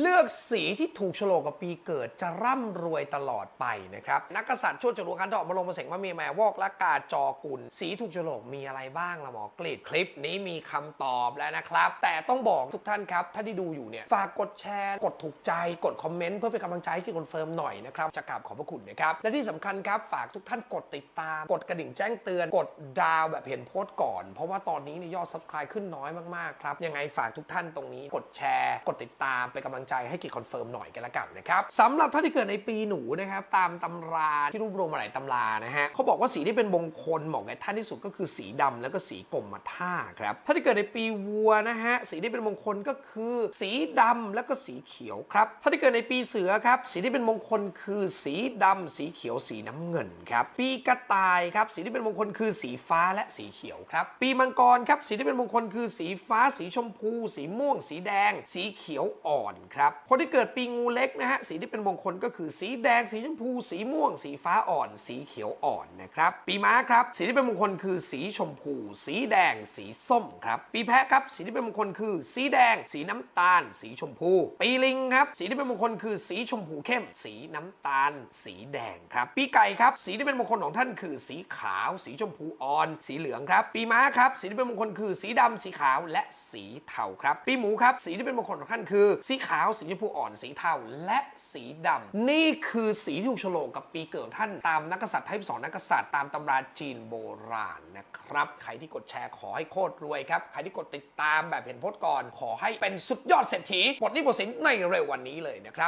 เลือกสีที่ถูกโฉลกกับปีเกิดจะร่ำรวยตลอดไปนะครับนักกษัตริย์ช่วจรวดคันดอกมาลงมาเสงมามีแมววอกและกาจอกุลสีถูกโฉลกมีอะไรบ้างละหมอกรีดคลิปนี้มีคำตอบแล้วนะครับ แต่ต้องบอกทุกท่านครับ ถ้าที่ดูอยู่เนี่ยฝากกดแชร์ กดถูกใจกดคอมเมนต์เพื่อเป็นกำลังใจให้กิจคอนเฟิร์มหน่อยนะครับจะกราบขอบพระคุณนะครับและที่สำคัญครับฝากทุกท่านกดติดตาม กดกระดิ่งแจ้งเตือน กดดาวแบบเห็นโพสต์ก่อน เพราะว่าตอนนี้เนี่ยอด subscribe ขึ้นน้อยมากๆครับยังไงฝากทุกท่านตรงนี้ กดแชร์ กดติดตามเป็นกำลังใจให้กิจคอนเฟิร์มหน่อยกันละกันนะครับสำหรับท่านที่เกิดในปีหนูนะครับตามตำราที่รวบรวมมาหลายตำรานะฮะเขาบอกว่าสีที่เป็นมงคลเหมาะกับท่านที่สุดก็คือสีดำแล้วก็สีกรมท่าครับท่านที่เกิดในปีวัวนะฮะสีที่เป็นมงคลก็คือ สีดำแล้วก็สีเขียวครับท่านที่เกิดในปีเสือครับสีที่เป็นมงคลคือสีดำสีเขียวสีน้ำเงินครับปีกระต่ายครับสีที่เป็นมงคลคือสีฟ้าและสีเขียวครับปีมังกรครับสีที่เป็นมงคลคือสีฟ้า สีชมพู สีม่วง สีแดง สีเขียวอ่อนครับ คนที่เกิดปีงูเล็กนะฮะสีที่เป็นมงคลก็คือสีแดง สีชมพู สีม่วง สีฟ้าอ่อน สีเขียวอ่อนนะครับ ปีม้าครับ สีที่เป็นมงคลคือสีชมพู สีแดง สีส้มครับ ปีแพะครับ สีที่เป็นมงคลคือ สีแดง สีน้ำตาล สีชมพู ปีลิงครับ สีที่เป็นมงคลคือ สีชมพูเข้ม สีน้ำตาล สีแดงครับ ปีไก่ครับ สีที่เป็นมงคลของท่านคือ สีขาว สีชมพูอ่อน สีเหลืองครับ ปีม้าครับ สีที่เป็นมงคลคือ สีดำสีขาว และสีเทาครับ ปีหมูครับ สีที่เป็นมงคลของท่านคือ สีขาวสีชมพูอ่อนสีเทาและสีดำนี่คือสีที่ถูกโฉลกกับปีเกิดท่านตามนักษัตริย์ไทยสอนนักษัตริย์ตามตำราจีนโบราณนะครับ ใครที่กดแชร์ขอให้โคตรรวยครับ ใครที่กดติดตามแบบเห็นโพสต์ก่อนขอให้เป็นสุดยอดเศรษฐีปลดหนี้ปลดสินในเร็ววันนี้เลยนะครับ